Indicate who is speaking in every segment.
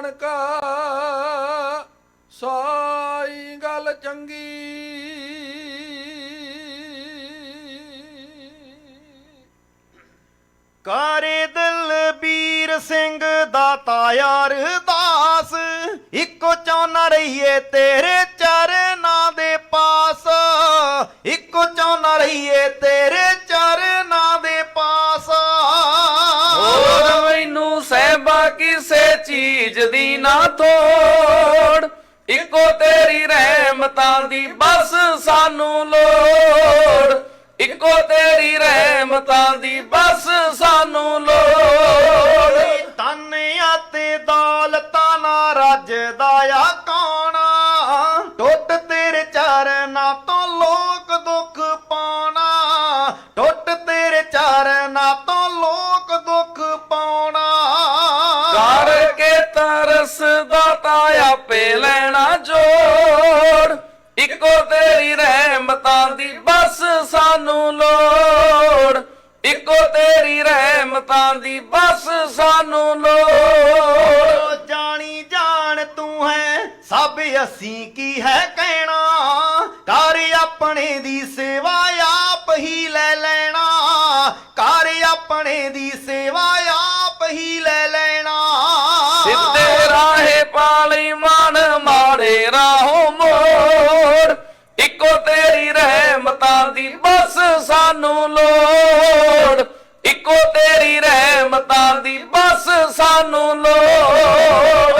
Speaker 1: ਨਾਨਕਾ, ਸਾਈ ਗੱਲ ਚੰਗੀ।
Speaker 2: ਕਾਰੇ ਦਲਬੀਰ ਸਿੰਘ ਦਾਤਾ ਯਾਰ ਦਾਸ, ਇੱਕੋ ਚਾਹੁੰਨਾ ਰਹੀਏ ਤੇਰੇ ਚਰਨਾਂ ਦੇ ਪਾਸ। ਇੱਕੋ ਚਾਹੁੰਨਾ ਰਹੀਏ ਤੇਰੇ ਚਰਨਾਂ ਦੇ ਪਾਸ।
Speaker 3: ਮੈਨੂੰ ਕਿਸੇ ਚੀਜ਼ ਦੀ ਨਾ ਤੋੜ। ਇੱਕੋ ਤੇਰੀ ਰਹਿਮਤਾਂ ਦੀ ਬਸ ਸਾਨੂੰ ਲੋੜ। ਇੱਕੋ ਤੇਰੀ ਰਹਿਮਤਾਂ ਦੀ ਬਸ ਸਾਨੂੰ ਲੋੜ।
Speaker 2: ਅਸੀਂ ਕੀ ਹੈ ਕਹਿਣਾ? ਕਰ ਆਪਣੇ ਦੀ ਸੇਵਾ ਆਪ ਹੀ ਲੈ ਲੈਣਾ। ਕਰ ਆਪਣੇ ਦੀ ਸੇਵਾ ਆਪ ਹੀ ਲੈ ਲੈਣਾ।
Speaker 3: ਸਿੱਧੇ ਰਾਹੇ ਪਾਲੀ ਮਨ, ਮਾੜੇ ਰਾਹੋਂ ਮੋੜ। ਇੱਕੋ ਤੇਰੀ ਰਹਿਮਤਾਂ ਦੀ ਬਸ ਸਾਨੂੰ ਲੋੜ। ਇੱਕੋ ਤੇਰੀ ਰਹਿਮਤਾਂ ਦੀ ਬਸ ਸਾਨੂੰ ਲੋੜ।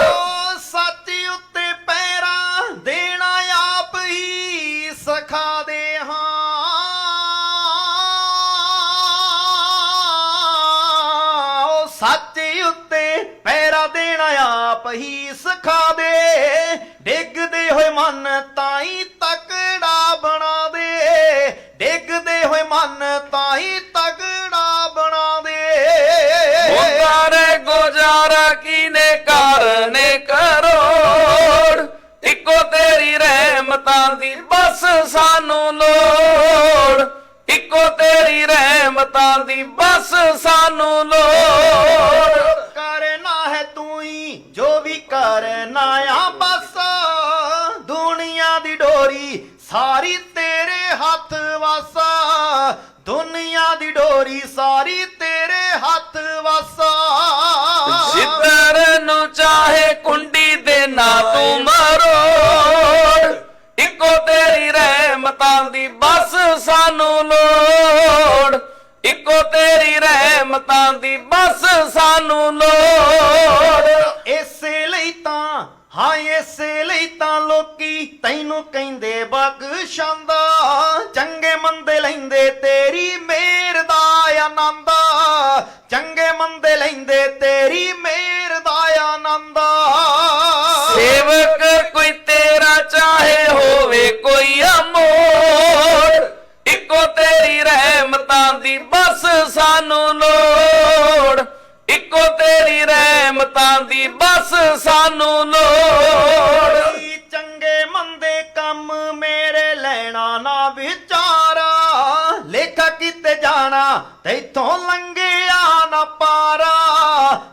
Speaker 2: ਸੱਚ ਉੱਤੇ ਪੈਰਾ ਦੇਣਾ ਆਪ ਹੀ ਸਿਖਾਦੇ ਡਿੱਗਦੇ ਹੋਏ ਮਨ ਤਾਈ ਤਕੜਾ ਬਣਾ ਦੇ। ਡਿੱਗਦੇ ਹੋਏ ਮਨ ਤਾਈ ਤਕੜਾ ਬਣਾ ਦੇ।
Speaker 3: ਉਤਾਰੇ ਗੁਜ਼ਾਰਾ ਕੀਨੇ ਕਰਨੇ ਕਰੋੜ? ਇੱਕੋ ਤੇਰੀ ਰਹਿਮਤਾਂ ਦੀ ਬਸ ਸਾਨੂੰ ਲੋੜ। ਇੱਕੋ ਤੇਰੀ ਰਹਿਮਤਾਂ ਦੀ ਬਸ ਸਾਨੂੰ ਲੋੜ।
Speaker 2: ਸਾਰੀ ਤੇਰੇ ਹੱਥ ਵਸਾ ਦੁਨੀਆ ਦੀ ਡੋਰੀ ਸਾਰੀ ਤੇਰੇ ਹੱਥ ਵਸਾ।
Speaker 3: ਜਿੱਧਰ ਨੂੰ ਚਾਹੇ ਕੁੰਡੀ ਦੇ ਨਾ ਤੂੰ ਮਰੋੜ ਇੱਕੋ ਤੇਰੀ ਰਹਿਮਤਾਂ ਦੀ ਬਸ ਸਾਨੂੰ ਲੋੜ। ਇੱਕੋ ਤੇਰੀ ਰਹਿਮਤਾਂ ਦੀ ਬਸ ਸਾਨੂੰ ਲੋੜ।
Speaker 2: ਇਸੇ ਲਈ ਤਾਂ ਹਾਂ ਇਸੇ ਲਈ ਤਾਂ ਤੈਨੂੰ ਕਹਿੰਦੇ ਬਖਸ਼ਾਂਦਾ ਚੰਗੇ ਮੰਦੇ ਲੈਂਦੇ ਤੇਰੀ ਮਿਹਰ ਦਾ ਆਨੰਦ। ਚੰਗੇ ਮੰਦੇ ਲੈਂਦੇ ਤੇਰੀ ਮਿਹਰ ਦਾ ਆਨੰਦ।
Speaker 3: ਸੇਵਕ ਕੋਈ ਤੇਰਾ ਚਾਹੇ ਹੋਵੇ ਕੋਈ ਅਮੋੜ ਇੱਕੋ ਤੇਰੀ ਰਹਿਮਤਾਂ ਦੀ ਬਸ ਸਾਨੂੰ ਲੋੜ। ਇੱਕੋ ਤੇਰੀ ਰਹਿਮਤਾਂ ਦੀ ਬਸ ਸਾਨੂੰ ਲੋੜ।
Speaker 2: ਤੈਥੋਂ ਲੰਘਿਆ ਨਾ ਪਾਰਾ।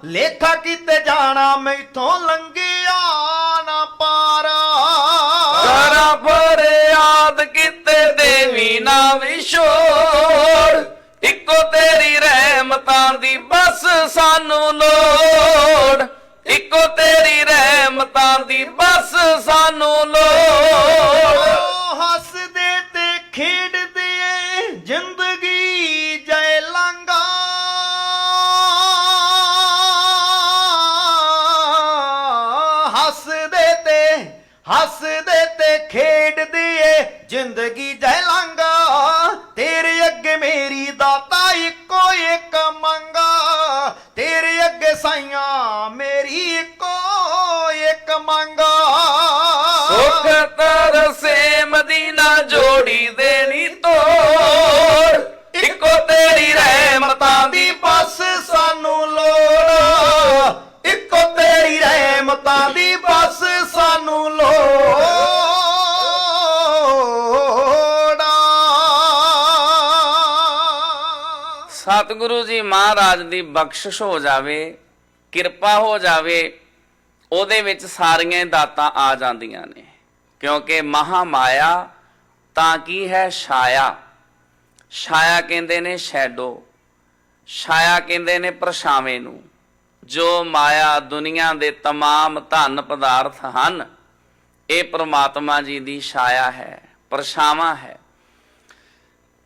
Speaker 2: ਲੇਖਾ ਕਿਤੇ ਜਾਣਾ, ਮੈਥੋਂ ਲੰਘਿਆ ਨਾ ਪਾਰਾ।
Speaker 3: ਕਰਾਂ ਫਰਿਆਦ ਕਿਤੇ ਦੇਵੀ ਨਾ ਵਿਛੋੜ। ਇੱਕੋ ਤੇਰੀ ਰਹਿਮਤਾਂ ਦੀ ਬਸ ਸਾਨੂੰ ਲੋੜ। ਇੱਕੋ ਤੇਰੀ ਰਹਿਮਤਾਂ ਦੀ ਬਸ ਸਾਨੂੰ ਲੋੜ।
Speaker 2: ਹੱਸਦੇ ਤੇ ਖੇਡਦੇ ਏ, ਜ਼ਿੰਦਗੀ ਜੈ ਲਾਂਗਾ ਤੇਰੇ ਅੱਗੇ ਮੇਰੀ ਦਾਤਾ ਇੱਕੋ ਇੱਕ ਮੰਗਾ। ਤੇਰੇ ਅੱਗੇ ਸਾਈਆਂ ਮੇਰੀ ਇੱਕੋ ਇੱਕ ਮੰਗਾ।
Speaker 3: ਸੁਖ ਤਰਸੇ ਮਦੀਨਾ ਜੋੜੀ ਦੇਣੀ
Speaker 2: ਤੋ
Speaker 3: ਸਤਿਗੁਰੂ ਜੀ ਮਹਾਰਾਜ ਦੀ ਬਖਸ਼ਿਸ਼ ਹੋ ਜਾਵੇ ਕਿਰਪਾ ਹੋ ਜਾਵੇ ਉਹਦੇ ਵਿੱਚ ਸਾਰੀਆਂ ਹੀ ਦਾਤਾਂ ਆ ਜਾਂਦੀਆਂ ਨੇ ਕਿਉਂਕਿ ਮਹਾ ਮਾਇਆ ਤਾਂ ਕੀ ਹੈ ਛਾਇਆ ਛਾਇਆ ਕਹਿੰਦੇ ਨੇ ਸ਼ੈਡੋ ਛਾਇਆ ਕਹਿੰਦੇ ਨੇ ਪਰਛਾਵੇਂ ਨੂੰ ਜੋ ਮਾਇਆ ਦੁਨੀਆ ਦੇ तमाम ਧਨ ਪਦਾਰਥ ਹਨ ਇਹ ਪ੍ਰਮਾਤਮਾ ਜੀ ਦੀ ਛਾਇਆ ਹੈ ਪਰਛਾਵਾਂ ਹੈ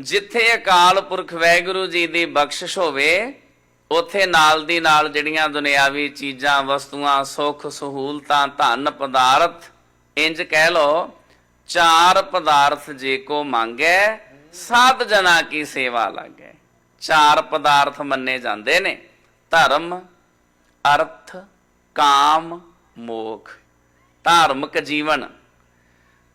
Speaker 3: ਜਿੱਥੇ ਅਕਾਲ ਪੁਰਖ ਵੈਗੁਰੂ ਜੀ ਦੀ ਬਖਸ਼ਿਸ਼ ਹੋਵੇ, ਉੱਥੇ ਨਾਲ ਦੀ ਨਾਲ ਜਿਹੜੀਆਂ ਦੁਨਿਆਵੀ ਚੀਜ਼ਾਂ, ਵਸਤੂਆਂ, ਸੁੱਖ, ਸਹੂਲਤਾਂ, ਧਨ, ਪਦਾਰਥ, ਇੰਜ ਕਹਿ ਲੋ ਚਾਰ ਪਦਾਰਥ ਜੇ ਕੋ ਮੰਗੈ ਸਾਧ ਜਨਾ ਕੀ ਸੇਵਾ ਲਾਗੈ। ਚਾਰ ਪਦਾਰਥ ਮੰਨੇ ਜਾਂਦੇ ਨੇ, ਧਰਮ, ਅਰਥ, ਕਾਮ, ਮੋਖ। ਧਾਰਮਿਕ ਜੀਵਨ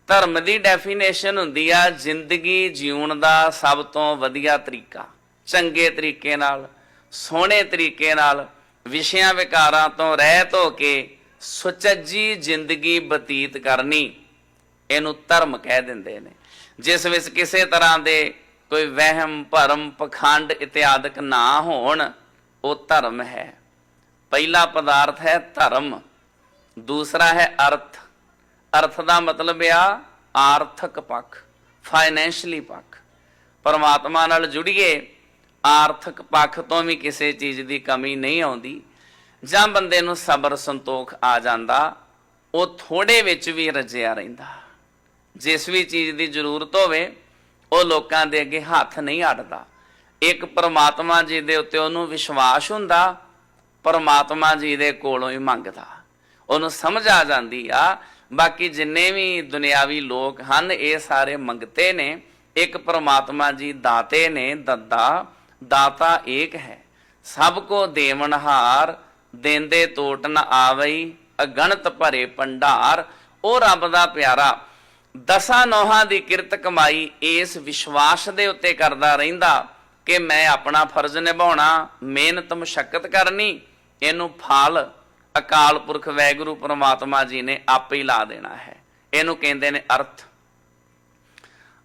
Speaker 3: ਧਰਮ ਦੀ ਡੈਫੀਨੇਸ਼ਨ ਹੁੰਦੀ ਆ ਜ਼ਿੰਦਗੀ ਜਿਉਣ ਦਾ ਸਭ ਤੋਂ ਵਧੀਆ ਤਰੀਕਾ। ਚੰਗੇ ਤਰੀਕੇ ਨਾਲ, ਸੋਹਣੇ ਤਰੀਕੇ ਨਾਲ, ਵਿਸ਼ਿਆਂ ਵਿਕਾਰਾਂ ਤੋਂ ਰਹਿਤ ਹੋ ਕੇ ਸੁਚੱਜੀ ਜ਼ਿੰਦਗੀ ਬਤੀਤ ਕਰਨੀ, ਇਹਨੂੰ ਧਰਮ ਕਹਿ ਦਿੰਦੇ ਨੇ। ਜਿਸ ਵਿੱਚ ਕਿਸੇ ਤਰ੍ਹਾਂ ਦੇ ਕੋਈ ਵਹਿਮ, ਭਰਮ, ਪਖੰਡ ਇਤਿਆਦਿਕ ਨਾ ਹੋਣ, ਉਹ ਧਰਮ ਹੈ। ਪਹਿਲਾ ਪਦਾਰਥ ਹੈ ਧਰਮ, ਦੂਸਰਾ ਹੈ ਅਰਥ। ਅਰਥ ਦਾ ਮਤਲਬ ਆ ਆਰਥਿਕ ਪੱਖ ਫਾਈਨੈਂਸ਼ਲੀ ਪੱਖ। ਪਰਮਾਤਮਾ ਨਾਲ ਜੁੜੀਏ, ਆਰਥਿਕ ਪੱਖ ਤੋਂ ਵੀ ਕਿਸੇ ਚੀਜ਼ ਦੀ ਕਮੀ ਨਹੀਂ ਆਉਂਦੀ। ਜਾਂ ਬੰਦੇ ਨੂੰ ਸਬਰ ਸੰਤੋਖ ਆ ਜਾਂਦਾ, ਉਹ ਥੋੜੇ ਵਿੱਚ ਵੀ ਰਜਿਆ ਰਹਿੰਦਾ। ਜਿਸ ਵੀ ਚੀਜ਼ ਦੀ ਜ਼ਰੂਰਤ ਹੋਵੇ, ਉਹ ਲੋਕਾਂ ਦੇ ਅੱਗੇ ਹੱਥ ਨਹੀਂ ਅੜਦਾ ਇੱਕ ਪਰਮਾਤਮਾ ਜੀ ਦੇ ਉੱਤੇ ਉਹਨੂੰ ਵਿਸ਼ਵਾਸ ਹੁੰਦਾ, ਪਰਮਾਤਮਾ ਜੀ ਦੇ ਕੋਲੋਂ ਹੀ ਮੰਗਦਾ। ਉਹਨੂੰ ਸਮਝ ਆ ਜਾਂਦੀ ਆ ਬਾਕੀ ਜਿੰਨੇ ਵੀ ਦੁਨਿਆਵੀ ਲੋਕ ਹਨ, ਇਹ ਸਾਰੇ ਮੰਗਤੇ ਨੇ, ਇੱਕ ਪਰਮਾਤਮਾ ਜੀ ਦਾਤੇ ਨੇ, ਦੱਦਾ, ਦਾਤਾ ਏਕ ਹੈ। ਸਭ ਕੋ ਦੇਵਨਹਾਰ ਦੇਂਦੇ ਤੋਟ ਨ ਆਵਈ, ਅਗਣਤ ਭਰੇ ਭੰਡਾਰ ਉਹ ਰੱਬ ਦਾ ਪਿਆਰਾ, ਦਸਾਂ ਨੋਹਾਂ ਦੀ ਕਿਰਤ ਕਮਾਈ ਇਸ ਵਿਸ਼ਵਾਸ ਦੇ ਉੱਤੇ ਕਰਦਾ ਰਹਿੰਦਾ ਕਿ ਮੈਂ ਆਪਣਾ ਫਰਜ਼ ਨਿਭਾਉਣਾ, ਮਿਹਨਤ ਮੁਸ਼ਕਲ ਕਰਨੀ, ਇਹਨੂੰ ਫਲ ਅਕਾਲ ਪੁਰਖ ਵੈਗੁਰੂ ਪ੍ਰਮਾਤਮਾ ਜੀ ਨੇ ਆਪੇ ਹੀ ਲਾ ਦੇਣਾ ਹੈ। ਇਹਨੂੰ ਕਹਿੰਦੇ ਨੇ ਅਰਥ।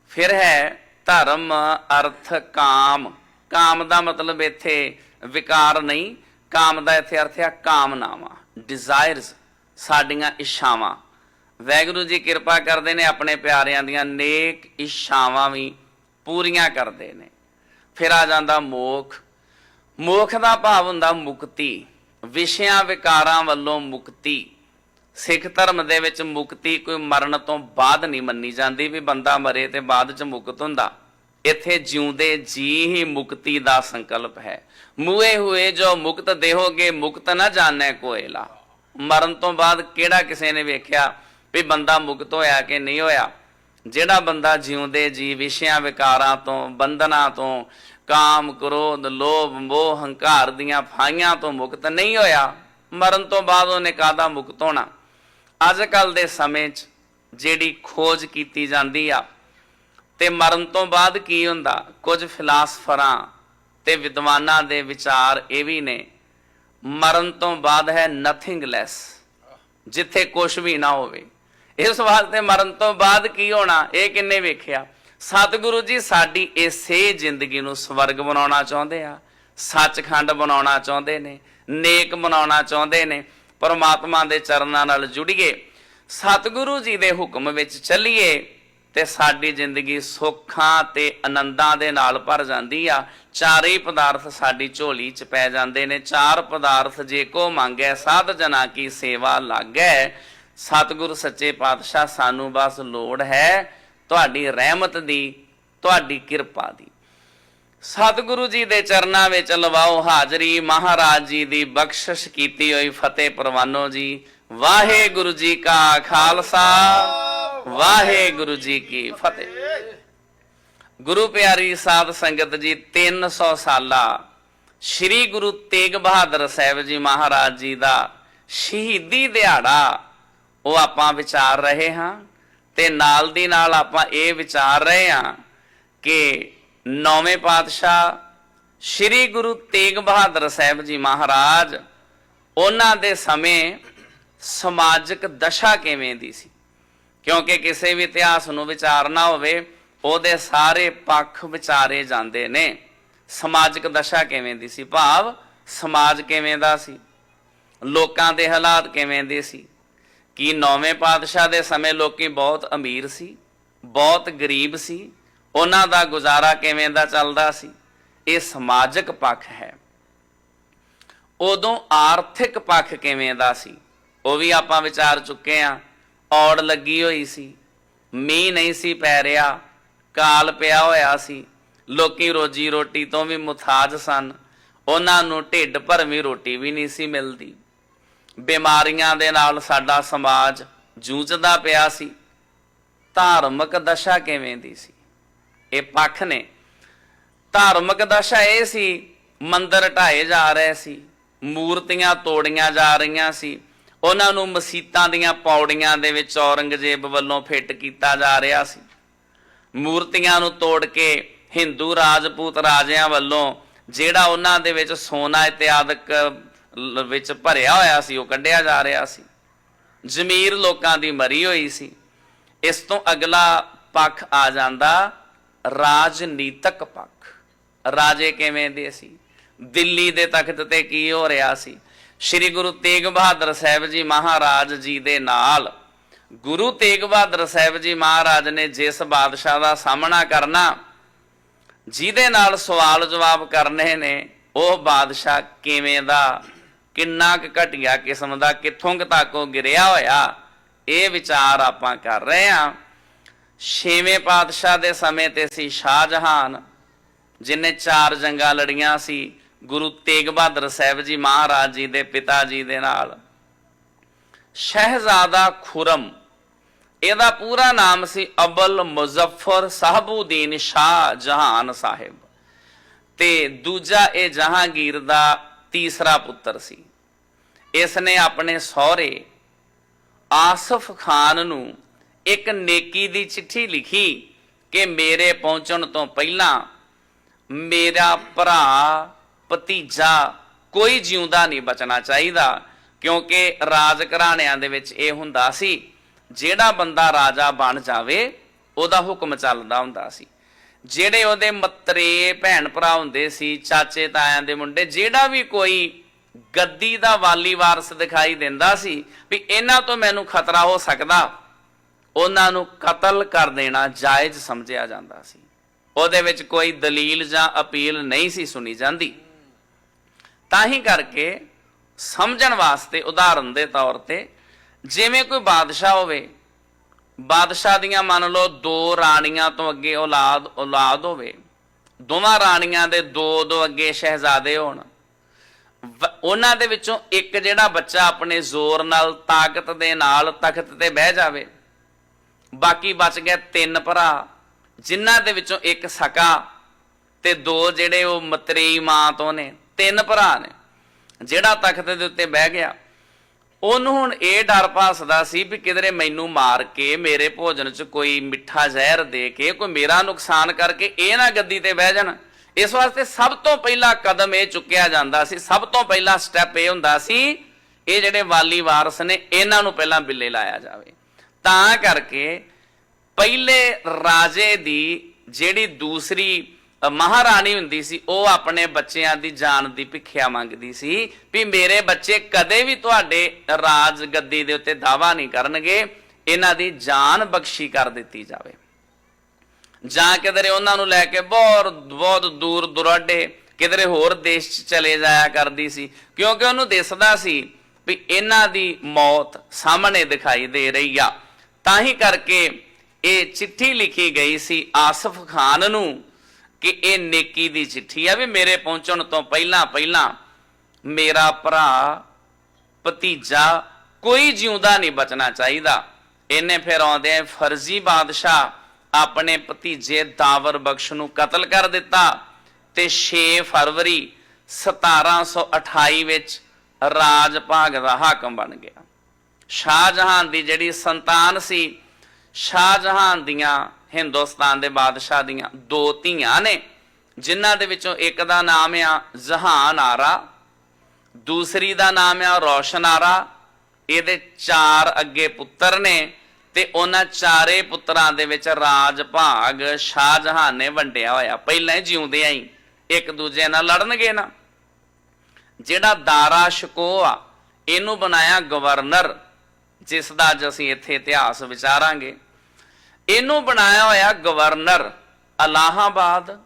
Speaker 3: ਫਿਰ ਹੈ ਧਰਮ, ਅਰਥ, ਕਾਮ। ਕਾਮ ਦਾ ਮਤਲਬ ਇੱਥੇ ਵਿਕਾਰ ਨਹੀਂ। ਕਾਮ ਦਾ ਇੱਥੇ ਅਰਥ ਹੈ ਕਾਮਨਾਵਾਂ ਡਿਜ਼ਾਇਰਸ ਸਾਡੀਆਂ ਇੱਛਾਵਾਂ। ਵੈਗੁਰੂ ਜੀ ਕਿਰਪਾ ਕਰਦੇ ਨੇ ਆਪਣੇ ਪਿਆਰਿਆਂ ਦੀਆਂ ਨੇਕ ਇੱਛਾਵਾਂ ਵੀ ਪੂਰੀਆਂ ਕਰਦੇ ਨੇ। ਫਿਰ ਆ ਜਾਂਦਾ ਮੋਖ। ਮੋਖ ਦਾ ਭਾਵ ਹੁੰਦਾ ਮੁਕਤੀ। ਵਿਸ਼ਿਆਂ ਵਿਕਾਰਾਂ ਵੱਲੋਂ ਮੁਕਤੀ। ਸਿੱਖ ਧਰਮ ਦੇ ਵਿੱਚ ਮੁਕਤੀ ਕੋਈ ਮਰਨ ਤੋਂ ਬਾਅਦ ਨਹੀਂ ਮੰਨੀ ਜਾਂਦੀ, ਵੀ ਬੰਦਾ ਮਰੇ ਤੇ ਬਾਅਦ ਚ ਮੁਕਤ ਹੁੰਦਾ। ਇੱਥੇ ਜਿਉਂਦੇ ਜੀ ਹੀ ਮੁਕਤੀ ਦਾ ਸੰਕਲਪ ਹੈ। ਮੂਏ ਹੋਏ ਜੋ ਮੁਕਤ ਦੇਹੋਗੇ, ਮੁਕਤ ਨਾ ਜਾਣੈ ਕੋਇਲਾ। ਮਰਨ ਤੋਂ ਬਾਅਦ ਕਿਹੜਾ ਕਿਸੇ ਨੇ ਵੇਖਿਆ ਵੀ ਬੰਦਾ ਮੁਕਤ ਹੋਇਆ ਕਿ ਨਹੀਂ ਹੋਇਆ? ਜਿਹੜਾ ਬੰਦਾ ਜਿਉਂਦੇ ਜੀ ਵਿਸ਼ਿਆਂ ਵਿਕਾਰਾਂ ਤੋਂ, ਬੰਧਨਾਂ ਤੋਂ ਕਾਮ ਕ੍ਰੋਧ, ਲੋਭ, ਮੋਹ, ਹੰਕਾਰ ਦੀਆਂ ਫਾਈਆਂ ਤੋਂ ਮੁਕਤ ਨਹੀਂ ਹੋਇਆ। ਮਰਨ ਤੋਂ ਬਾਅਦ ਉਹਨੇ ਕਾਦਾ ਮੁਕਤ ਹੋਣਾ? ਅੱਜ ਕੱਲ ਦੇ ਸਮੇਂ 'ਚ ਜਿਹੜੀ ਖੋਜ ਕੀਤੀ ਜਾਂਦੀ ਆ, ਤੇ ਮਰਨ ਤੋਂ ਬਾਅਦ ਕੀ ਹੁੰਦਾ? ਕੁਝ ਫਿਲਾਸਫਰਾਂ ਤੇ ਵਿਦਵਾਨਾਂ ਦੇ ਵਿਚਾਰ ਇਹ ਵੀ ਨੇ, ਮਰਨ ਤੋਂ ਬਾਅਦ ਹੈ ਨਥਿੰਗ ਲੈਸ ਜਿੱਥੇ ਕੁਝ ਵੀ ਨਾ ਹੋਵੇ। ਇਸ ਵਾਸਤੇ ਮਰਨ ਤੋਂ ਬਾਅਦ ਕੀ ਹੋਣਾ? ਇਹ ਕਿੰਨੇ ਵੇਖਿਆ? ਸਤਿਗੁਰੂ ਜੀ, ਸਾਡੀ ਇਸੇ ਜ਼ਿੰਦਗੀ ਨੂੰ ਸਵਰਗ ਬਣਾਉਣਾ ਚਾਹੁੰਦੇ ਆ, ਸੱਚਖੰਡ ਬਣਾਉਣਾ ਚਾਹੁੰਦੇ ਨੇ, ਨੇਕ ਬਣਾਉਣਾ ਚਾਹੁੰਦੇ ਨੇ, ਪਰਮਾਤਮਾ ਦੇ ਚਰਨਾਂ ਨਾਲ ਜੁੜੀਏ, ਸਤਿਗੁਰੂ ਜੀ ਦੇ ਹੁਕਮ ਵਿੱਚ ਚੱਲੀਏ, ਤੇ ਸਾਡੀ ਜ਼ਿੰਦਗੀ ਸੁੱਖਾਂ ਤੇ ਆਨੰਦਾਂ ਦੇ ਨਾਲ ਭਰ ਜਾਂਦੀ ਆ। ਚਾਰੇ ਪਦਾਰਥ ਸਾਡੀ ਝੋਲੀ 'ਚ ਪੈ ਜਾਂਦੇ ਨੇ, ਚਾਰ ਪਦਾਰਥ ਜੇ ਕੋ ਮੰਗੈ, ਸਾਧ ਜਨਾ ਕੀ ਸੇਵਾ ਲਾਗੈ। ਸਤਿਗੁਰੂ ਸੱਚੇ ਪਾਤਸ਼ਾਹ, ਸਾਨੂੰ ਬਸ ਲੋੜ ਹੈ ਤੁਹਾਡੀ ਰਹਿਮਤ ਦੀ, ਤੁਹਾਡੀ ਕਿਰਪਾ ਦੀ। ਸਤਿਗੁਰੂ ਜੀ ਦੇ ਚਰਨਾਂ ਵਿੱਚ ਲਵਾਓ ਹਾਜ਼ਰੀ, ਮਹਾਰਾਜ ਜੀ ਦੀ ਬਖਸ਼ਿਸ਼ ਕੀਤੀ ਹੋਈ ਫਤਿਹ ਪ੍ਰਵਾਨੋ ਜੀ। ਵਾਹਿਗੁਰੂ ਜੀ ਕਾ ਖਾਲਸਾ, ਵਾਹਿਗੁਰੂ ਜੀ ਕੀ ਫਤਿਹ। ਗੁਰੂ ਪਿਆਰੀ ਸਾਧ ਸੰਗਤ ਜੀ 300 ਸਾਲਾ ਸ੍ਰੀ ਗੁਰੂ ਤੇਗ ਬਹਾਦਰ ਸਾਹਿਬ ਜੀ ਮਹਾਰਾਜ ਜੀ ਦਾ ਸ਼ਹੀਦੀ ਦਿਹਾੜਾ, ਉਹ ਆਪਾਂ ਵਿਚਾਰ ਰਹੇ ਹਾਂ। ਤੇ ਨਾਲ ਦੀ ਨਾਲ ਆਪਾਂ ਇਹ ਵਿਚਾਰ ਰਹੇ ਹਾਂ ਕਿ ਨੌਵੇਂ ਪਾਤਸ਼ਾਹ ਸ੍ਰੀ ਗੁਰੂ ਤੇਗ ਬਹਾਦਰ ਸਾਹਿਬ ਜੀ ਮਹਾਰਾਜ ਉਹਨਾਂ ਦੇ ਸਮੇਂ ਸਮਾਜਿਕ ਦਸ਼ਾ ਕਿਵੇਂ ਦੀ ਸੀ? ਕਿਉਂਕਿ ਕਿਸੇ ਵੀ ਇਤਿਹਾਸ ਨੂੰ ਵਿਚਾਰਨਾ ਹੋਵੇ, ਉਹਦੇ ਸਾਰੇ ਪੱਖ ਵਿਚਾਰੇ ਜਾਂਦੇ ਨੇ। ਸਮਾਜਿਕ ਦਸ਼ਾ ਕਿਵੇਂ ਦੀ ਸੀ? ਭਾਵ ਸਮਾਜ ਕਿਵੇਂ ਦਾ ਸੀ? ਲੋਕਾਂ ਦੇ ਹਾਲਾਤ ਕਿਵੇਂ ਦੇ ਸੀ? ਕੀ ਨੌਵੇਂ ਪਾਤਸ਼ਾਹ ਦੇ ਸਮੇਂ ਲੋਕੀ ਬਹੁਤ ਅਮੀਰ ਸੀ, ਬਹੁਤ ਗਰੀਬ ਸੀ, ਉਹਨਾਂ ਦਾ ਗੁਜ਼ਾਰਾ ਕਿਵੇਂ ਦਾ ਚੱਲਦਾ ਸੀ? ਇਹ ਸਮਾਜਿਕ ਪੱਖ ਹੈ। ਉਦੋਂ ਆਰਥਿਕ ਪੱਖ ਕਿਵੇਂ ਦਾ ਸੀ? ਉਹ ਵੀ ਆਪਾਂ ਵਿਚਾਰ ਚੁੱਕੇ ਆ ਔੜ ਲੱਗੀ ਹੋਈ ਸੀ, ਮੀਂਹ ਨਹੀਂ ਸੀ ਪੈ ਰਿਹਾ, ਕਾਲ ਪਿਆ ਹੋਇਆ ਸੀ। ਲੋਕੀ ਰੋਜੀ ਰੋਟੀ ਤੋਂ ਵੀ ਮੁਤਾਜ ਸਨ। ਉਹਨਾਂ ਨੂੰ ਢਿੱਡ ਭਰਵੀਂ ਰੋਟੀ ਵੀ ਨਹੀਂ ਸੀ ਮਿਲਦੀ। ਬਿਮਾਰੀਆਂ ਦੇ ਨਾਲ ਸਾਡਾ ਸਮਾਜ ਜੂਝਦਾ ਪਿਆ ਸੀ। ਧਾਰਮਿਕ ਦਸ਼ਾ ਕਿਵੇਂ ਦੀ ਸੀ? ਇਹ ਪੱਖ ਨੇ। ਧਾਰਮਿਕ ਦਸ਼ਾ ਇਹ ਸੀ, ਮੰਦਰ ਢਾਏ ਜਾ ਰਹੇ ਸੀ, ਮੂਰਤੀਆਂ ਤੋੜੀਆਂ ਜਾ ਰਹੀਆਂ ਸੀ, ਉਹਨਾਂ ਨੂੰ ਮਸੀਤਾਂ ਦੀਆਂ ਪੌੜੀਆਂ ਦੇ ਵਿੱਚ ਔਰੰਗਜ਼ੇਬ ਵੱਲੋਂ ਫਿੱਟ ਕੀਤਾ ਜਾ ਰਿਹਾ ਸੀ। ਮੂਰਤੀਆਂ ਨੂੰ ਤੋੜ ਕੇ ਹਿੰਦੂ ਰਾਜਪੂਤ ਰਾਜਿਆਂ ਵੱਲੋਂ ਜਿਹੜਾ ਉਹਨਾਂ ਦੇ ਵਿੱਚ ਸੋਨਾ ਇਤਿਆਦਿਕ ਵਿੱਚ ਭਰਿਆ ਹੋਇਆ ਸੀ, ਉਹ ਕੱਢਿਆ ਜਾ ਰਿਹਾ ਸੀ। ਜ਼ਮੀਰ ਲੋਕਾਂ ਦੀ ਮਰੀ ਹੋਈ ਸੀ। ਇਸ ਤੋਂ ਅਗਲਾ ਪੱਖ ਆ ਜਾਂਦਾ, ਰਾਜਨੀਤਕ ਪੱਖ। ਰਾਜੇ ਕਿਵੇਂ ਦੇ ਸੀ? ਦਿੱਲੀ ਦੇ ਤਖਤ ਤੇ ਕੀ ਹੋ ਰਿਹਾ ਸੀ? ਸ੍ਰੀ ਗੁਰੂ ਤੇਗ ਬਹਾਦਰ ਸਾਹਿਬ ਜੀ ਮਹਾਰਾਜ ਜੀ ਦੇ ਨਾਲ। ਗੁਰੂ ਤੇਗ ਬਹਾਦਰ ਸਾਹਿਬ ਜੀ ਮਹਾਰਾਜ ਨੇ ਜਿਸ ਬਾਦਸ਼ਾਹ ਦਾ ਸਾਹਮਣਾ ਕਰਨਾ, ਜਿਹਦੇ ਨਾਲ ਸਵਾਲ ਜਵਾਬ ਕਰਨੇ ਨੇ, ਉਹ ਬਾਦਸ਼ਾਹ ਕਿਵੇਂ ਦਾ ਕਿੰਨਾ ਕੁ ਘਟੀਆ ਕਿਸਮ ਦਾ, ਕਿੱਥੋਂ ਕੁ ਤੱਕ ਉਹ ਗਿਰਿਆ ਹੋਇਆ, ਇਹ ਵਿਚਾਰ ਆਪਾਂ ਕਰ ਰਹੇ ਹਾਂ। ਛੇਵੇਂ ਪਾਤਸ਼ਾਹ ਦੇ ਸਮੇਂ ਤੇ ਸੀ ਸ਼ਾਹਜਹਾਨ, ਜਿਨੇ ਚਾਰ ਜੰਗਾਂ ਲੜੀਆਂ ਸੀ, ਗੁਰੂ ਤੇਗ ਬਹਾਦਰ ਸਾਹਿਬ ਜੀ ਮਹਾਰਾਜ ਜੀ ਦੇ ਪਿਤਾ ਜੀ ਦੇ ਨਾਲ। ਸ਼ਹਿਜ਼ਾਦਾ ਖੁਰਮ, ਇਹਦਾ ਪੂਰਾ ਨਾਮ ਸੀ ਅਬਲ ਮੁਜ਼ੱਫਰ ਸਾਹਬੂਦੀਨ ਸ਼ਾਹ ਜਹਾਨ ਸਾਹਿਬ। ਤੇ ਦੂਜਾ ਇਹ ਜਹਾਂਗੀਰ ਦਾ ਤੀਸਰਾ ਪੁੱਤਰ ਸੀ। ਇਸ ਨੇ ਆਪਣੇ ਸਹੁਰੇ ਆਸਫ ਖਾਨ ਨੂੰ ਇੱਕ ਨੇਕੀ ਦੀ ਚਿੱਠੀ ਲਿਖੀ ਕਿ ਮੇਰੇ ਪਹੁੰਚਣ ਤੋਂ ਪਹਿਲਾਂ ਮੇਰਾ ਭਰਾ ਭਤੀਜਾ ਕੋਈ ਜਿਉਂਦਾ ਨਹੀਂ ਬਚਣਾ ਚਾਹੀਦਾ, ਕਿਉਂਕਿ ਰਾਜ ਘਰਾਣਿਆਂ ਦੇ ਵਿੱਚ ਇਹ ਹੁੰਦਾ ਸੀ, ਜਿਹੜਾ ਬੰਦਾ ਰਾਜਾ ਬਣ ਜਾਵੇ, ਉਹਦਾ ਹੁਕਮ ਚੱਲਦਾ ਹੁੰਦਾ ਸੀ। ਜਿਹੜੇ ਉਹਦੇ ਮਤਰੇ ਭੈਣ ਭਰਾ ਹੁੰਦੇ ਸੀ, ਚਾਚੇ ਤਾਇਆਂ ਦੇ ਮੁੰਡੇ, ਜਿਹੜਾ ਵੀ ਕੋਈ ਗੱਦੀ ਦਾ ਵਾਲੀ ਵਾਰਸ ਦਿਖਾਈ ਦਿੰਦਾ ਸੀ ਵੀ ਇਹਨਾਂ ਤੋਂ ਮੈਨੂੰ ਖਤਰਾ ਹੋ ਸਕਦਾ, ਉਹਨਾਂ ਨੂੰ ਕਤਲ ਕਰ ਦੇਣਾ ਜਾਇਜ਼ ਸਮਝਿਆ ਜਾਂਦਾ ਸੀ। ਉਹਦੇ ਵਿੱਚ ਕੋਈ ਦਲੀਲ ਜਾਂ ਅਪੀਲ ਨਹੀਂ ਸੀ ਸੁਣੀ ਜਾਂਦੀ। ਤਾਂ ਹੀ ਕਰਕੇ ਸਮਝਣ ਵਾਸਤੇ, ਉਦਾਹਰਨ ਦੇ ਤੌਰ ਤੇ, ਜਿਵੇਂ ਕੋਈ ਬਾਦਸ਼ਾਹ ਹੋਵੇ ਬਾਦਸ਼ਾਹ ਦੀਆਂ ਮੰਨ ਲਓ ਦੋ ਰਾਣੀਆਂ ਤੋਂ ਅੱਗੇ ਔਲਾਦ ਔਲਾਦ ਹੋਵੇ। ਦੋਵਾਂ ਰਾਣੀਆਂ ਦੇ ਦੋ ਦੋ ਅੱਗੇ ਸ਼ਹਿਜ਼ਾਦੇ ਹੋਣ। ਵ- ਉਹਨਾਂ ਦੇ ਵਿੱਚੋਂ ਇੱਕ ਜਿਹੜਾ ਬੱਚਾ ਆਪਣੇ ਜ਼ੋਰ ਨਾਲ ਤਾਕਤ ਦੇ ਨਾਲ ਤਖਤ ਤੇ ਬਹਿ ਜਾਵੇ, ਬਾਕੀ ਬਚ ਗਏ ਤਿੰਨ ਭਰਾ, ਜਿਨ੍ਹਾਂ ਦੇ ਵਿੱਚੋਂ ਇੱਕ ਸਕਾ ਤੇ ਦੋ ਜਿਹੜੇ ਉਹ ਮਤਰੇਈ ਮਾਂ ਤੋਂ ਨੇ, ਤਿੰਨ ਭਰਾ ਨੇ, ਜਿਹੜਾ ਤਖਤ ਦੇ ਉੱਤੇ ਬਹਿ ਗਿਆ। ਉਹਨੂੰ ਹੁਣ ਇਹ ਡਰ ਭਾਸਦਾ ਸੀ ਵੀ ਕਿਧਰੇ ਮੈਨੂੰ ਮਾਰ ਕੇ, ਮੇਰੇ ਭੋਜਨ 'ਚ ਕੋਈ ਮਿੱਠਾ ਜ਼ਹਿਰ ਦੇ ਕੇ, ਕੋਈ ਮੇਰਾ ਨੁਕਸਾਨ ਕਰਕੇ ਇਹ ਨਾ ਗੱਦੀ ਤੇ ਬਹਿ ਜਾਣ। ਇਸ ਵਾਸਤੇ ਸਭ ਤੋਂ ਪਹਿਲਾ ਕਦਮ ਇਹ ਚੁੱਕਿਆ ਜਾਂਦਾ ਸੀ, ਸਭ ਤੋਂ ਪਹਿਲਾ ਸਟੈਪ ਇਹ ਹੁੰਦਾ ਸੀ, ਇਹ ਜਿਹੜੇ ਵਾਲੀ ਵਾਰਸ ਨੇ, ਇਹਨਾਂ ਨੂੰ ਪਹਿਲਾਂ ਬਿੱਲੇ ਲਾਇਆ ਜਾਵੇ। ਤਾਂ ਕਰਕੇ ਪਹਿਲੇ ਰਾਜੇ ਦੀ ਜਿਹੜੀ ਦੂਸਰੀ ਮਹਾਰਾਣੀ ਹੁੰਦੀ ਸੀ, ਉਹ ਆਪਣੇ ਬੱਚਿਆਂ ਦੀ ਜਾਨ ਦੀ ਭਿੱਖਿਆ ਮੰਗਦੀ ਸੀ ਵੀ ਮੇਰੇ ਬੱਚੇ ਕਦੇ ਵੀ ਤੁਹਾਡੇ ਰਾਜ ਗੱਦੀ ਦੇ ਉੱਤੇ ਦਾਵਾ ਨਹੀਂ ਕਰਨਗੇ, ਇਹਨਾਂ ਦੀ ਜਾਨ ਬਖਸ਼ੀ ਕਰ ਦਿੱਤੀ ਜਾਵੇ। ਜਾਂ ਕਿਧਰੇ ਉਹਨਾਂ ਨੂੰ ਲੈ ਕੇ ਬਹੁਤ ਬਹੁਤ ਦੂਰ ਦੁਰਾਡੇ, ਕਿਧਰੇ ਹੋਰ ਦੇਸ਼ 'ਚ ਚਲੇ ਜਾਇਆ ਕਰਦੀ ਸੀ, ਕਿਉਂਕਿ ਉਹਨੂੰ ਦਿਸਦਾ ਸੀ ਵੀ ਇਹਨਾਂ ਦੀ ਮੌਤ ਸਾਹਮਣੇ ਦਿਖਾਈ ਦੇ ਰਹੀ ਆ। ਤਾਂ ਹੀ ਕਰਕੇ ਇਹ ਚਿੱਠੀ ਲਿਖੀ ਗਈ ਸੀ ਆਸਫ ਖਾਨ ਨੂੰ ਕਿ ਇਹ ਨੇਕੀ ਦੀ ਚਿੱਠੀ ਆ ਵੀ ਮੇਰੇ ਪਹੁੰਚਣ ਤੋਂ ਪਹਿਲਾਂ ਪਹਿਲਾਂ ਮੇਰਾ ਭਰਾ, ਭਤੀਜਾ ਕੋਈ ਜਿਉਂਦਾ ਨਹੀਂ ਬਚਣਾ ਚਾਹੀਦਾ। ਇਹਨੇ ਫਿਰ ਆਉਂਦੇ ਫਰਜ਼ੀ ਬਾਦਸ਼ਾਹ ਆਪਣੇ ਭਤੀਜੇ ਦਾਵਰ ਬਖਸ਼ ਨੂੰ ਕਤਲ ਕਰ ਦਿੱਤਾ ਤੇ 6 ਫਰਵਰੀ 1728 ਵਿੱਚ ਰਾਜ ਭਾਗ ਦਾ ਹਾਕਮ ਬਣ ਗਿਆ। ਸ਼ਾਹਜਹਾਨ ਦੀ ਜਿਹੜੀ ਸੰਤਾਨ ਸੀ ਸ਼ਾਹਜਹਾਨ ਦੀਆਂ ਹਿੰਦੁਸਤਾਨ ਦੇ ਬਾਦਸ਼ਾਹ ਦੀਆਂ ਦੋ ਧੀਆਂ ਨੇ, ਜਿਨ੍ਹਾਂ ਦੇ ਵਿੱਚੋਂ ਇੱਕ ਦਾ ਨਾਮ ਆ ਜਹਾਨ ਆਰਾ, ਦੂਸਰੀ ਦਾ ਨਾਮ ਆ ਰੋਸ਼ਨ ਆਰਾ, ਇਹਦੇ ਚਾਰ ਅੱਗੇ ਪੁੱਤਰ ਨੇ ਤੇ ਉਹਨਾਂ ਚਾਰੇ ਪੁੱਤਰਾਂ ਦੇ ਵਿੱਚ ਰਾਜ ਭਾਗ ਸ਼ਾਹਜਹਾਨ ਨੇ ਵੰਡਿਆ ਹੋਇਆ। ਪਹਿਲਾਂ ਹੀ ਜਿਉਂਦੇ ਆਂ ਇੱਕ ਦੂਜੇ ਨਾਲ ਲੜਨਗੇ ਨਾ। ਜਿਹੜਾ ਦਾਰਾ ਸ਼ਕੋ ਆ, ਇਹਨੂੰ ਬਣਾਇਆ ਗਵਰਨਰ, ਜਿਸ ਦਾ ਅੱਜ ਅਸੀਂ ਇੱਥੇ ਇਤਿਹਾਸ ਵਿਚਾਰਾਂਗੇ। ਇਹਨੂੰ ਬਣਾਇਆ ਹੋਇਆ ਗਵਰਨਰ ਅਲਾਹਾਬਾਦ,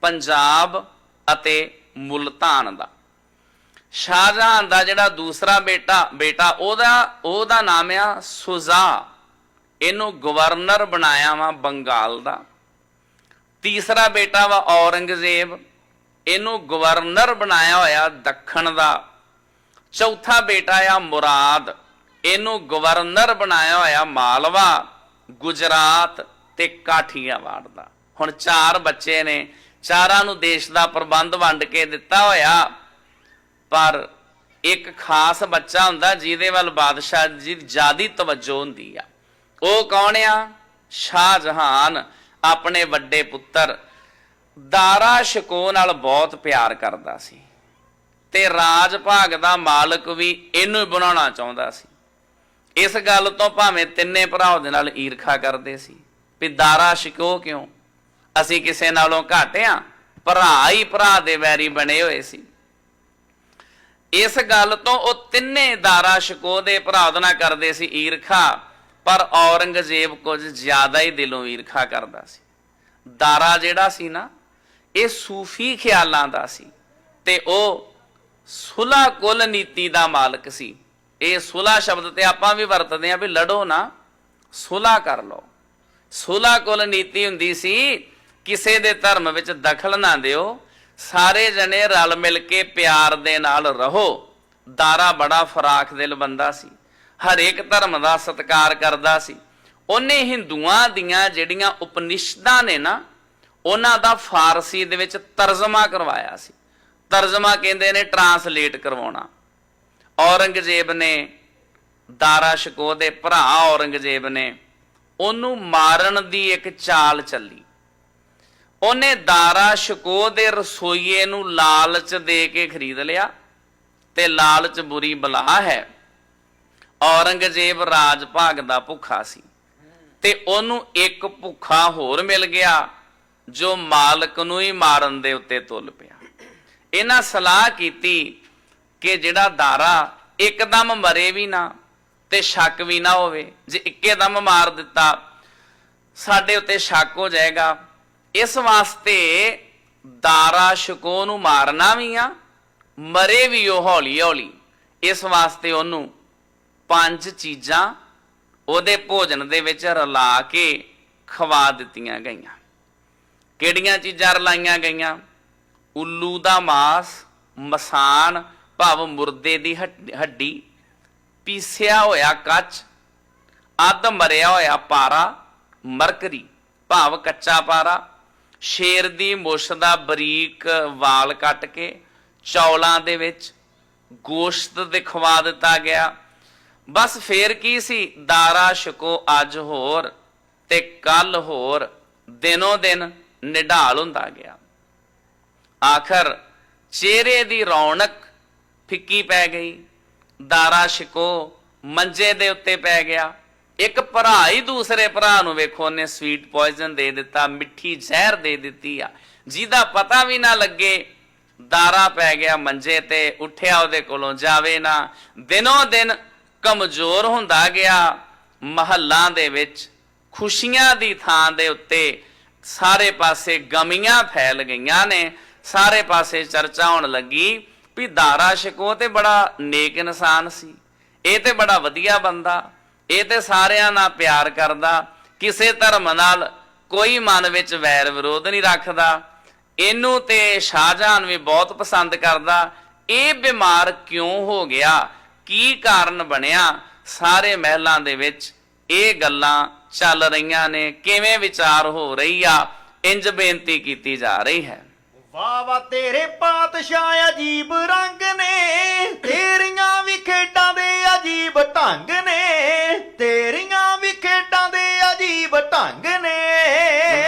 Speaker 3: ਪੰਜਾਬ ਅਤੇ ਮੁਲਤਾਨ ਦਾ। ਸ਼ਾਹਜਹਾਨ ਦਾ ਜਿਹੜਾ ਦੂਸਰਾ ਬੇਟਾ ਬੇਟਾ ਉਹਦਾ ਉਹਦਾ ਨਾਮ ਆ ਸੁਜ਼ਾ। ਇਹਨੂੰ ਗਵਰਨਰ ਬਣਾਇਆ ਵਾ ਬੰਗਾਲ ਦਾ। ਤੀਸਰਾ ਬੇਟਾ ਵਾ ਔਰੰਗਜ਼ੇਬ। ਇਹਨੂੰ ਗਵਰਨਰ ਬਣਾਇਆ ਹੋਇਆ ਦੱਖਣ ਦਾ। ਚੌਥਾ ਬੇਟਾ ਆ ਮੁਰਾਦ। ਇਹਨੂੰ ਗਵਰਨਰ ਬਣਾਇਆ ਹੋਇਆ ਮਾਲਵਾ। ਗੁਜਰਾਤ ਤੇ ਕਾਠੀਆਵਾੜ ਦਾ ਹੁਣ ਚਾਰ ਬੱਚੇ ਨੇ, ਚਾਰਾਂ ਨੂੰ ਦੇਸ਼ ਦਾ ਪ੍ਰਬੰਧ ਵੰਡ ਕੇ ਦਿੱਤਾ ਹੋਇਆ, ਪਰ ਇੱਕ ਖਾਸ ਬੱਚਾ ਹੁੰਦਾ ਜਿਹਦੇ ਵੱਲ ਬਾਦਸ਼ਾਹ ਜੀ ਦੀ ਜਿਆਦੀ ਤਵੱਜੋ ਹੁੰਦੀ ਆ। ਉਹ ਕੌਣ ਆ? ਸ਼ਾਹ ਜਹਾਨ ਆਪਣੇ ਵੱਡੇ ਪੁੱਤਰ। ਦਾਰਾ ਸ਼ਿਕੋ ਨਾਲ ਬਹੁਤ ਪਿਆਰ ਕਰਦਾ ਸੀ ਤੇ ਰਾਜ ਭਾਗ ਦਾ ਮਾਲਕ ਵੀ ਇਹਨੂੰ ਹੀ ਬਣਾਉਣਾ ਚਾਹੁੰਦਾ ਸੀ। ਇਸ ਗੱਲ ਤੋਂ ਭਾਵੇਂ ਤਿੰਨੇ ਭਰਾ ਉਹਦੇ ਨਾਲ ਈਰਖਾ ਕਰਦੇ ਸੀ ਵੀ ਦਾਰਾ ਸ਼ਿਕੋ ਕਿਉਂ? ਅਸੀਂ ਕਿਸੇ ਨਾਲੋਂ ਘਾਟਿਆਂ ਭਰਾ ਹੀ ਭਰਾ ਦੇ ਵੈਰੀ ਬਣੇ ਹੋਏ ਸੀ। ਇਸ ਗੱਲ ਤੋਂ ਉਹ ਤਿੰਨੇ ਦਾਰਾ ਸ਼ਿਕੋ ਦੇ ਭਰਾ ਉਹਦੇ ਨਾਲ ਕਰਦੇ ਸੀ ਈਰਖਾ, ਪਰ ਔਰੰਗਜ਼ੇਬ ਕੁਝ ਜ਼ਿਆਦਾ ਹੀ ਦਿਲੋਂ ਈਰਖਾ ਕਰਦਾ ਸੀ। ਦਾਰਾ ਜਿਹੜਾ ਸੀ ਨਾ, ਇਹ ਸੂਫੀ ਖਿਆਲਾਂ ਦਾ ਸੀ ਤੇ ਉਹ ਸੁਲਾ ਕੁਲ ਨੀਤੀ ਦਾ ਮਾਲਕ ਸੀ। ਇਹ ਸੁਲਾ ਸ਼ਬਦ ਤੇ ਆਪਾਂ ਵੀ ਵਰਤਦੇ ਆ ਵੀ ਲੜੋ ਨਾ, ਸੁਲਾ ਕਰ ਲਓ। ਸੁਲਾ ਕੁਲ ਨੀਤੀ ਹੁੰਦੀ ਸੀ, ਕਿਸੇ ਦੇ ਧਰਮ ਵਿੱਚ ਦਖਲ ਨਾ ਦਿਓ, ਸਾਰੇ ਜਣੇ ਰਲ ਮਿਲ ਕੇ ਪਿਆਰ ਦੇ ਨਾਲ ਰਹੋ। ਦਾਰਾ ਬੜਾ ਫਰਾਖ ਦਿਲ ਬੰਦਾ ਸੀ, ਹਰੇਕ ਧਰਮ ਦਾ ਸਤਿਕਾਰ ਕਰਦਾ ਸੀ। ਉਹਨੇ ਹਿੰਦੂਆਂ ਦੀਆਂ ਜਿਹੜੀਆਂ ਉਪਨਿਸ਼ਦਾਂ ਨੇ ਨਾ, ਉਹਨਾਂ ਦਾ ਫਾਰਸੀ ਦੇ ਵਿੱਚ ਤਰਜਮਾ ਕਰਵਾਇਆ ਸੀ। ਤਰਜਮਾ ਕਹਿੰਦੇ ਨੇ ਟਰਾਂਸਲੇਟ ਕਰਵਾਉਣਾ। ਔਰੰਗਜ਼ੇਬ ਨੇ, ਦਾਰਾ ਸ਼ਿਕੋ ਦੇ ਭਰਾ ਔਰੰਗਜ਼ੇਬ ਨੇ, ਉਹਨੂੰ ਮਾਰਨ ਦੀ ਇੱਕ ਚਾਲ ਚੱਲੀ। ਉਹਨੇ ਦਾਰਾ ਸ਼ਿਕੋ ਦੇ ਰਸੋਈਏ ਨੂੰ ਲਾਲਚ ਦੇ ਕੇ ਖਰੀਦ ਲਿਆ ਤੇ ਲਾਲਚ ਬੁਰੀ ਬਲਾ ਹੈ। ਔਰੰਗਜ਼ੇਬ ਰਾਜ ਭਾਗ ਦਾ ਭੁੱਖਾ ਸੀ ਤੇ ਉਹਨੂੰ ਇੱਕ ਭੁੱਖਾ ਹੋਰ ਮਿਲ ਗਿਆ ਜੋ ਮਾਲਕ ਨੂੰ ਹੀ ਮਾਰਨ ਦੇ ਉੱਤੇ ਤੁਲ ਪਿਆ। ਇਹਨਾਂ ਸਲਾਹ ਕੀਤੀ ਕਿ ਜਿਹੜਾ ਦਾਰਾ ਇੱਕਦਮ ਮਰੇ ਵੀ ਨਾ ਤੇ ਸ਼ੱਕ ਵੀ ਨਾ ਹੋਵੇ, ਜੇ ਇੱਕੇਦਮ ਮਾਰ ਦਿੱਤਾ, ਸਾਡੇ ਉੱਤੇ ਸ਼ੱਕ ਹੋ ਜਾਏਗਾ। ਇਸ ਵਾਸਤੇ ਦਾਰਾ ਸ਼ਕੋ ਨੂੰ ਮਾਰਨਾ ਵੀ ਆ, ਮਰੇ ਵੀ ਉਹ ਹੌਲੀ ਹੌਲੀ ਇਸ ਵਾਸਤੇ ਉਹਨੂੰ ਪੰਜ ਚੀਜ਼ਾਂ ਉਹਦੇ ਭੋਜਨ ਦੇ ਵਿੱਚ ਰਲਾ ਕੇ ਖਵਾ ਦਿੱਤੀਆਂ ਗਈਆਂ। ਕਿਹੜੀਆਂ ਚੀਜ਼ਾਂ ਰਲਾਈਆਂ ਗਈਆਂ? ਉੱਲੂ ਦਾ ਮਾਸ, ਮਸਾਨ ਭਾਵ ਮੁਰਦੇ ਦੀ ਹੱਡੀ, ਪੀਸਿਆ ਹੋਇਆ ਕੱਚ, ਅੱਧ ਮਰਿਆ ਹੋਇਆ ਪਾਰਾ, ਮਰਕਰੀ, ਭਾਵ ਕੱਚਾ ਪਾਰਾ, ਸ਼ੇਰ ਦੀ ਮੁੱਛ ਦਾ ਬਰੀਕ ਵਾਲ ਕੱਟ ਕੇ ਚੌਲਾਂ ਦੇ ਵਿੱਚ ਗੋਸ਼ਤ ਦਿਖਵਾ ਦਿੱਤਾ ਗਿਆ। ਬਸ ਫੇਰ ਕੀ ਸੀ? ਦਾਰਾ ਸ਼ਕੋ ਅੱਜ ਹੋਰ ਤੇ ਕੱਲ ਹੋਰ ਦਿਨੋ ਦਿਨ ਨਿਢਾਲ ਹੁੰਦਾ ਗਿਆ। ਆਖਰ ਚਿਹਰੇ ਦੀ ਰੌਣਕ ਫਿੱਕੀ ਪੈ ਗਈ, ਦਾਰਾ ਸ਼ਿਕੋ ਮੰਜੇ ਦੇ ਉੱਤੇ ਪੈ ਗਿਆ। ਇੱਕ ਭਰਾ ਹੀ ਦੂਸਰੇ ਭਰਾ ਨੂੰ ਵੇਖੋ, ਉਹਨੇ ਸਵੀਟ ਪੋਇਜ਼ਨ ਦੇ ਦਿੱਤਾ, ਮਿੱਠੀ ਜ਼ਹਿਰ ਦੇ ਦਿੱਤੀ ਆ। ਜਿਹਦਾ ਪਤਾ ਵੀ ਨਾ ਲੱਗੇ, ਦਾਰਾ ਪੈ ਗਿਆ ਮੰਜੇ ਤੇ, ਉੱਠਿਆ ਉਹਦੇ ਕੋਲੋਂ, ਜਾਵੇ ਨਾ। ਦਿਨੋਂ ਦਿਨ ਕਮਜ਼ੋਰ ਹੁੰਦਾ ਗਿਆ, ਮਹੱਲਾਂ ਦੇ ਵਿੱਚ, ਖੁਸ਼ੀਆਂ ਦੀ ਥਾਂ ਦੇ ਉੱਤੇ, ਸਾਰੇ ਪਾਸੇ ਗਮੀਆਂ ਫੈਲ ਗਈਆਂ ਨੇ, ਸਾਰੇ ਪਾਸੇ ਚਰਚਾ ਹੋਣ ਲੱਗੀ। ਵੀ ਦਾਰਾ ਸ਼ਿਕੋ ਤੇ ਬੜਾ ਨੇਕ ਇਨਸਾਨ ਸੀ। ਇਹ ਤੇ ਬੜਾ ਵਧੀਆ ਬੰਦਾ, ਇਹ ਤੇ ਸਾਰਿਆਂ ਨਾਲ ਪਿਆਰ ਕਰਦਾ, ਕਿਸੇ ਧਰਮ ਨਾਲ ਕੋਈ ਮਨ ਵਿੱਚ ਵੈਰ ਵਿਰੋਧ ਨਹੀਂ ਰੱਖਦਾ। ਇਹਨੂੰ ਤੇ ਸ਼ਾਹਜਹਾਨ ਵੀ ਬਹੁਤ ਪਸੰਦ ਕਰਦਾ। ਇਹ ਬਿਮਾਰ ਕਿਉਂ ਹੋ ਗਿਆ? ਕੀ ਕਾਰਨ ਬਣਿਆ? ਸਾਰੇ ਮਹਿਲਾਂ ਦੇ ਵਿੱਚ ਇਹ ਗੱਲਾਂ ਚੱਲ ਰਹੀਆਂ ਨੇ। ਕਿਵੇਂ ਵਿਚਾਰ ਹੋ ਰਹੀ ਆ? ਇੰਜ ਬੇਨਤੀ ਕੀਤੀ ਜਾ ਰਹੀ ਹੈ।
Speaker 2: ਵਾਹ ਵਾਹ ਤੇਰੇ ਪਾਤਸ਼ਾਹ ਅਜੀਬ ਰੰਗ ਨੇ, ਤੇਰੀਆਂ ਵੀ ਖੇਡਾਂ ਦੇ ਅਜੀਬ ਢੰਗ ਨੇ, ਤੇਰੀਆਂ ਵੀ ਖੇਡਾਂ ਦੇ ਅਜੀਬ ਢੰਗ ਨੇ।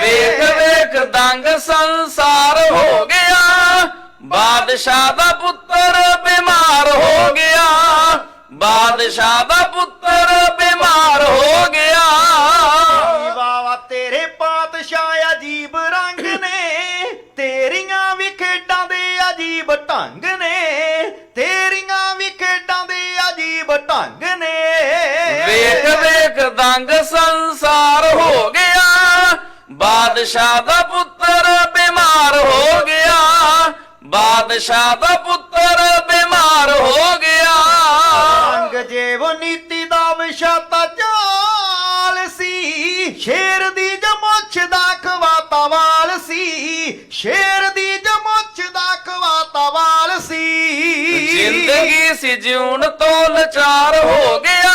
Speaker 3: ਵੇਖ ਵੇਖ, ਦੰਗ ਸੰਸਾਰ ਹੋ ਗਿਆ, ਬਾਦਸ਼ਾਹ ਦਾ ਪੁੱਤਰ ਬਿਮਾਰ ਹੋ ਗਿਆ, ਬਾਦਸ਼ਾਹ ਦਾ ਪੁੱਤਰ ਬਿਮਾਰ ਹੋ ਗਿਆ। ਵੇਖ ਵੇਖ ਦੰਗ ਸੰਸਾਰ ਹੋ ਗਿਆ। ਬਾਦਸ਼ਾਹ ਦਾ ਪੁੱਤਰ ਬਿਮਾਰ ਹੋ ਗਿਆ। ਬਾਦਸ਼ਾਹ ਦਾ ਪੁੱਤਰ ਬਿਮਾਰ ਹੋ ਗਿਆ।
Speaker 2: ਅੰਗਜੇਬ ਨੀਤੀ ਦਾ ਵਿਸ਼ਾ ਤਾਂ ਚਾਲ ਸੀ। ਸ਼ੇਰ ਦੀ ਜਮੁੱਛ ਦਾ ਖਵਾਤਾ ਵਾਲ ਸੀ। ਸ਼ੇਰ ਦੀ ਜਮੁੱਛ ਦਾ ਖਵਾਤਾ ਵਾਲ ਸੀ।
Speaker 3: ਜ਼ਿੰਦਗੀ ਸੀ ਜਿਉਣ ਤੋਂ ਲਾਚਾਰ ਹੋ ਗਿਆ।